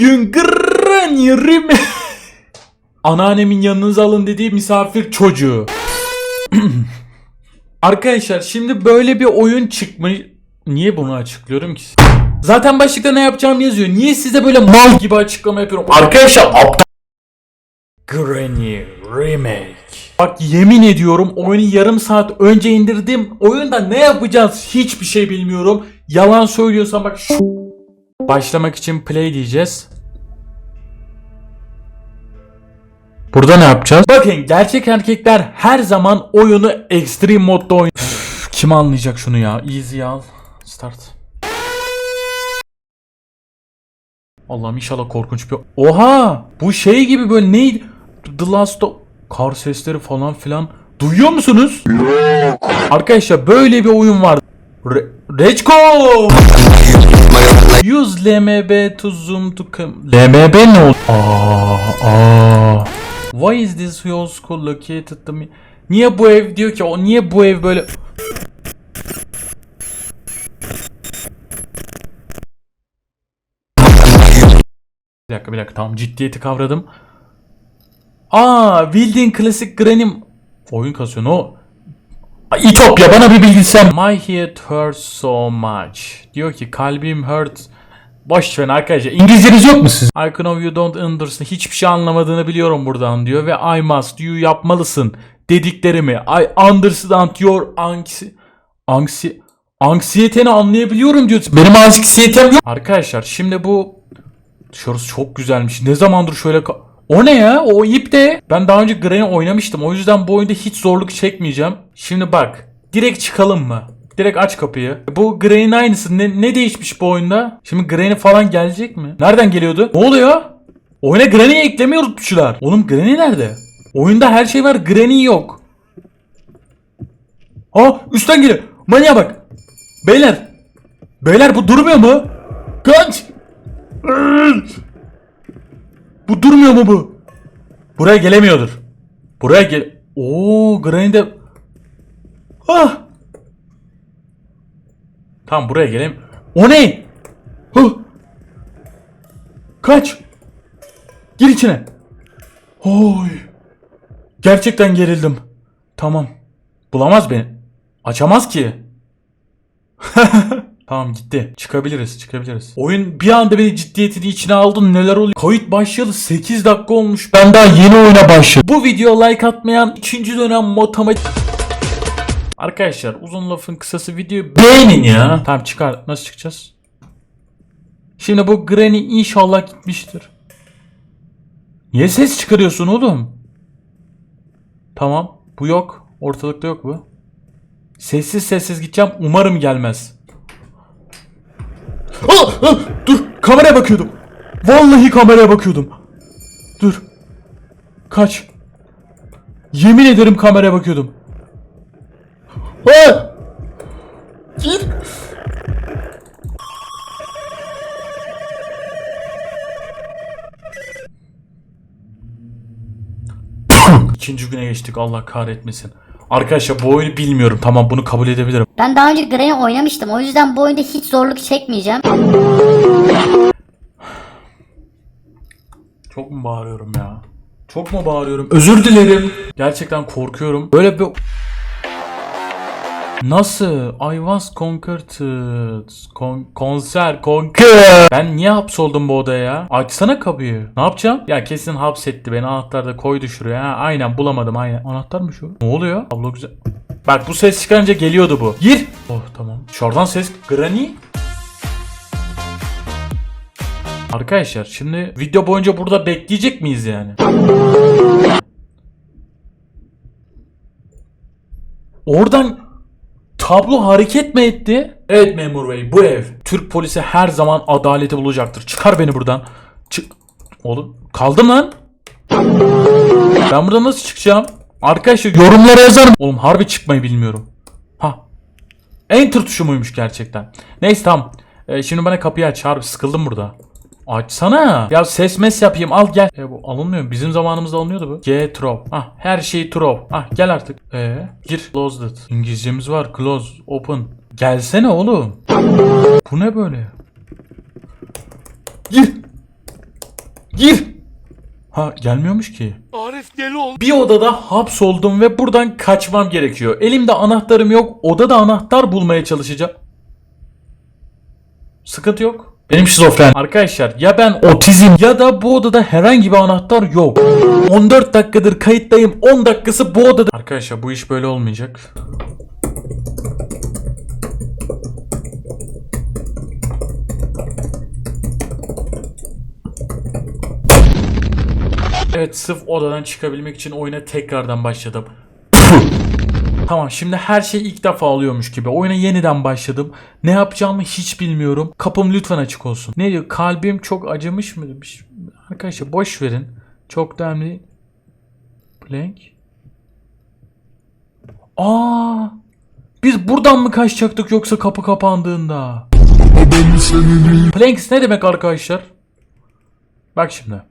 Bugün Granny Rime... Anneannemin yanınıza alın dediği misafir çocuğu. Arkadaşlar şimdi böyle bir oyun çıkmış. Niye bunu açıklıyorum ki? Zaten başlıkta ne yapacağım yazıyor. Niye size böyle mal gibi açıklama yapıyorum? Arkadaşlar aptal. Granny Remake. Bak yemin ediyorum oyunu yarım saat önce indirdim. Oyunda ne yapacağız hiçbir şey bilmiyorum. Yalan söylüyorsam bak şu... Başlamak için play diyeceğiz. Burada ne yapacağız? Bakın gerçek erkekler her zaman oyunu extreme modda oynuyor. Kim anlayacak şunu ya? Easy al. Start. Allah'ım inşallah korkunç bir... Oha! Bu şey gibi böyle neydi? The Last of... Kar sesleri falan filan. Duyuyor musunuz? Yok. Arkadaşlar böyle bir oyun var. Re Reçko! Use LMB to zoom to come. LMB ne oldu? Aa, aa. Why is this school located to me? Niye bu ev diyor ki o niye bu ev böyle Bir dakika bir dakika tamam ciddiyeti kavradım. Aa bildiğin klasik Granny oyun kasıyor no. İtopya bana bir bilgisayar. My head hurts so much. Diyor ki kalbim hurt. Boş verin arkadaşlar. İngilizceniz yok mu sizin? I know you don't understand. Hiçbir şey anlamadığını biliyorum buradan diyor ve I must you yapmalısın dediklerimi. I understand your anxi anksi anksiyeteni anlayabiliyorum diyor. Benim anksiyetem yok. Arkadaşlar şimdi bu Dışarısı çok güzelmiş. Ne zamandır şöyle O ne ya? O ip de. Ben daha önce Granny oynamıştım. O yüzden bu oyunda hiç zorluk çekmeyeceğim. Şimdi bak. Direkt çıkalım mı? Direkt aç kapıyı. Bu Granny'nin aynısı. Ne, ne değişmiş bu oyunda? Şimdi Granny falan gelecek mi? Nereden geliyordu? Ne oluyor? Oyuna Granny'yi eklemeyi unutmuşlar. Oğlum Granny nerede? Oyunda her şey var. Granny yok. Aa üstten geliyor. Manyağa bak. Beyler. Beyler bu durmuyor mu? Kaç. Bu durmuyor mu bu? Buraya gelemiyordur. Buraya gel... Oo, Granny. Ah! Tamam buraya gelem... O ne? Huh! Kaç! Gir içine. Oy! Gerçekten gerildim. Tamam. Bulamaz beni. Açamaz ki. Tamam gitti. Çıkabiliriz çıkabiliriz. Oyun bir anda beni ciddiyetini içine aldı. Neler oluyor? Kayıt başlayalı 8 dakika olmuş. Ben daha yeni oyuna başladım. Bu video like atmayan 2. dönem matematik... Arkadaşlar uzun lafın kısası videoyu beğenin ya. Tamam çıkar. Nasıl çıkacağız? Şimdi bu Granny inşallah gitmiştir. Niye ses çıkarıyorsun oğlum? Tamam. Bu yok. Ortalıkta yok bu. Sessiz sessiz gideceğim. Umarım gelmez. Ah, ah, dur kameraya bakıyordum. Vallahi kameraya bakıyordum. Dur. Kaç. Yemin ederim kameraya bakıyordum. Ah! Gir. İkinci güne geçtik Allah kahretmesin. Arkadaşlar bu oyunu bilmiyorum tamam bunu kabul edebilirim. Ben daha önce Granny oynamıştım. O yüzden bu oyunda hiç zorluk çekmeyeceğim. Çok mu bağırıyorum ya? Çok mu bağırıyorum? Özür dilerim. Gerçekten korkuyorum. Böyle bir... Nasıl? I was conquered. Kon konser, conquer. Ben niye hapsoldum bu odaya ya? Açsana kapıyı. Ne yapacağım? Ya kesin hapsetti beni. Anahtar da koydu şuraya. Ha, aynen bulamadım aynen. Anahtar mı şu? Ne oluyor? Ablo güzel. Bak bu ses çıkarınca geliyordu bu. Gir. Oh tamam. Şuradan ses. Granny. Arkadaşlar şimdi video boyunca burada bekleyecek miyiz yani? Oradan tablo hareket mi etti? Evet memur bey bu ev. Türk polisi her zaman adaleti bulacaktır. Çıkar beni buradan. Çık. Oğlum kaldım lan. Ben buradan nasıl çıkacağım? Arkadaşlar yorumlara yazarım. Oğlum harbi çıkmayı bilmiyorum. Ha. Enter tuşu muymuş gerçekten? Neyse tamam. Ee, şimdi bana kapıyı aç. Harbi sıkıldım burada. Açsana. Ya ses mes yapayım al gel. E bu alınmıyor mu? Bizim zamanımızda alınıyordu bu. G trop. Ah her şey trop. Ah gel artık. E gir. Closed. İngilizcemiz var. Close. Open. Gelsene oğlum. Bu ne böyle? Gir. Gir. Ha gelmiyormuş ki. Arif deli oldu. Bir odada hapsoldum ve buradan kaçmam gerekiyor. Elimde anahtarım yok. Odada anahtar bulmaya çalışacağım. Sıkıntı yok. Benim şizofren. Arkadaşlar ya ben otizm ya da bu odada herhangi bir anahtar yok. 14 dakikadır kayıttayım. 10 dakikası bu odada. Arkadaşlar bu iş böyle olmayacak. Evet sırf odadan çıkabilmek için oyuna tekrardan başladım. Tamam şimdi her şey ilk defa oluyormuş gibi. Oyuna yeniden başladım. Ne yapacağımı hiç bilmiyorum. Kapım lütfen açık olsun. Ne diyor? Kalbim çok acımış mı demiş. Arkadaşlar boş verin. Çok önemli. Blank. Aa! Biz buradan mı kaçacaktık yoksa kapı kapandığında? Planks ne demek arkadaşlar? Bak şimdi.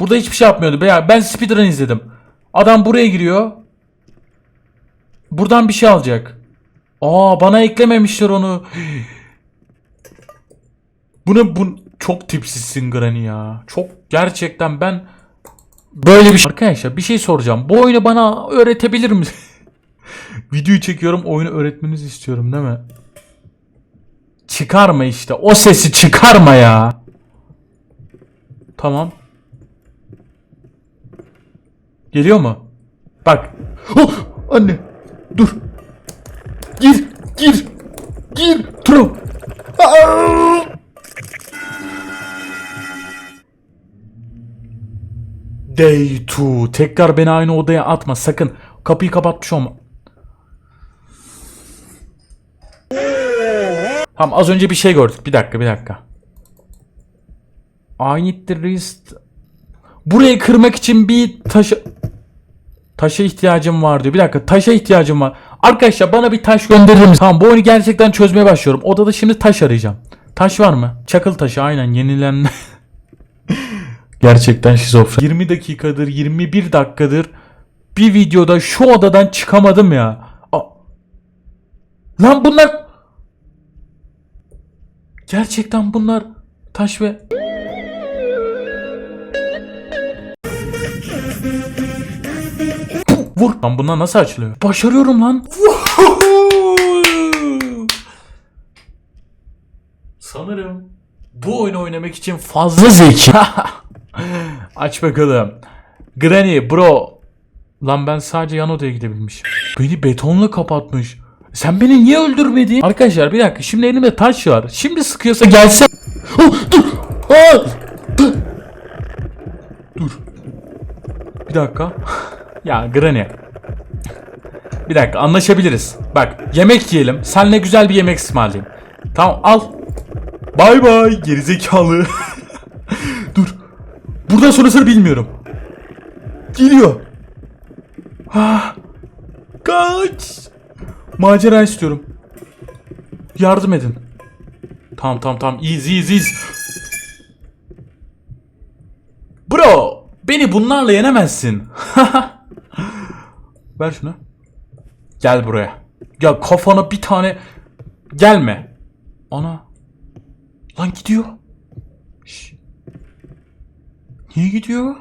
Burada hiçbir şey yapmıyordu. Ya ben speedrun izledim. Adam buraya giriyor. Buradan bir şey alacak. Aa bana eklememişler onu. Bunu bu çok tipsizsin Granny ya. Çok gerçekten ben böyle bir şey. Arkadaşlar bir şey soracağım. Bu oyunu bana öğretebilir misin? Videoyu çekiyorum oyunu öğretmenizi istiyorum değil mi? Çıkarma işte. O sesi çıkarma ya. Tamam. Geliyor mu? Bak. Oh, anne. Dur. Gir. Gir. Gir. Aa! Day 2. Tekrar beni aynı odaya atma sakın. Kapıyı kapatmış olma. Tamam az önce bir şey gördük. Bir dakika bir dakika. I need the wrist. Burayı kırmak için bir taşı... Taşa ihtiyacım var diyor. Bir dakika taşa ihtiyacım var. Arkadaşlar bana bir taş gönderir misiniz? Tamam bu oyunu gerçekten çözmeye başlıyorum. Odada şimdi taş arayacağım. Taş var mı? Çakıl taşı aynen yenilen. gerçekten şizofren. 20 dakikadır 21 dakikadır bir videoda şu odadan çıkamadım ya. Aa. Lan bunlar... Gerçekten bunlar taş ve... Vur. Lan bunlar nasıl açılıyor? Başarıyorum lan. Sanırım bu oyunu oynamak için fazla zeki. Aç bakalım. Granny bro. Lan ben sadece yan odaya gidebilmişim. Beni betonla kapatmış. Sen beni niye öldürmedin? Arkadaşlar bir dakika şimdi elimde taş var. Şimdi sıkıyorsa gelse. Oh, dur. Dur. Dur. Bir dakika. Ya Granny. Bir dakika anlaşabiliriz. Bak yemek yiyelim. Senle güzel bir yemek ısmarlayayım. Tamam al. Bay bay gerizekalı. Dur. Buradan sonrasını bilmiyorum. Geliyor. Ah. Kaç. Macera istiyorum. Yardım edin. Tamam tamam tamam. Easy easy. easy. Bro, beni bunlarla yenemezsin. Ver şunu. Gel buraya. Ya kafana bir tane gelme. Ana. Lan gidiyor. Şş. Niye gidiyor?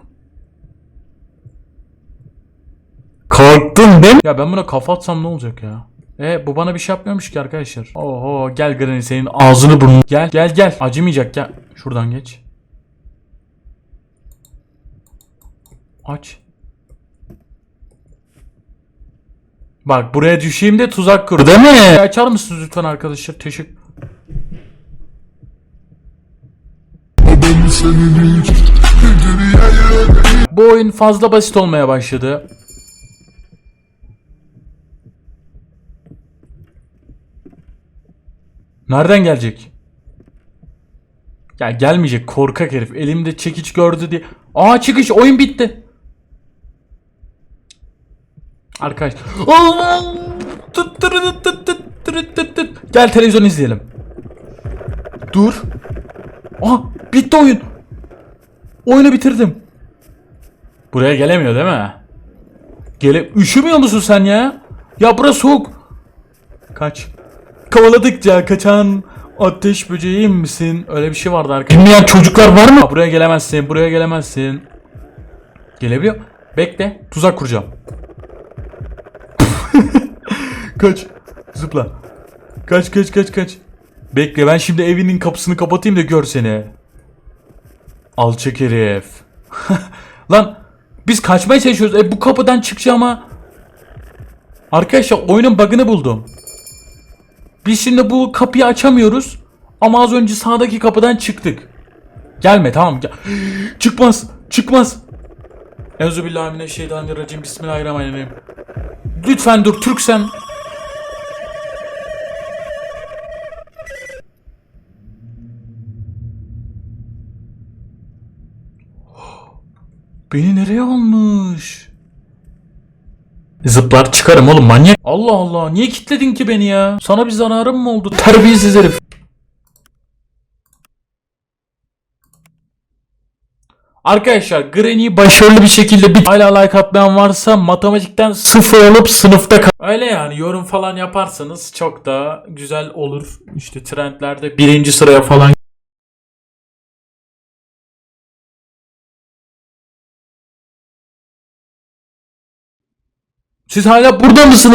Korktun değil mi? Ya ben buna kafa atsam ne olacak ya? E bu bana bir şey yapmıyormuş ki arkadaşlar. Oho gel Granny senin ağzını burnunu. Gel gel gel. Acımayacak gel. Şuradan geç. Aç. Bak buraya düşeyim de tuzak kur değil mi? Açar mısınız lütfen arkadaşlar? Teşekkür. Bu oyun fazla basit olmaya başladı. Nereden gelecek? Ya gelmeyecek korkak herif. Elimde çekiç gördü diye. Aa çıkış oyun bitti. Tut. Gel televizyon izleyelim. Dur. Aa bitti oyun. Oyunu bitirdim. Buraya gelemiyor değil mi? Gele üşümüyor musun sen ya? Ya burası soğuk. Kaç. Kovaladıkça kaçan Ateş böceği misin? Öyle bir şey vardı arkadaşlar. Dinleyen çocuklar var mı? Buraya gelemezsin. Buraya gelemezsin. Gelebiliyor. Bekle. Tuzak kuracağım. kaç. Zıpla. Kaç kaç kaç kaç. Bekle ben şimdi evinin kapısını kapatayım da gör seni. Alçak herif. Lan biz kaçmaya çalışıyoruz. E bu kapıdan çıkacağıma. Arkadaşlar oyunun bug'ını buldum. Biz şimdi bu kapıyı açamıyoruz. Ama az önce sağdaki kapıdan çıktık. Gelme tamam gel. Çıkmaz. Çıkmaz. Euzubillahimineşşeytanirracim. Bismillahirrahmanirrahim. Lütfen dur Türksen. Beni nereye almış? Zıplar çıkarım oğlum manyak. Allah Allah niye kilitledin ki beni ya? Sana bir zararım mı oldu? Terbiyesiz herif. Arkadaşlar Granny'i başarılı bir şekilde bir hala like atmayan varsa matematikten sıfır alıp sınıfta kal. Öyle yani yorum falan yaparsanız çok da güzel olur. İşte trendlerde birinci sıraya falan Siz hala burada mısınız?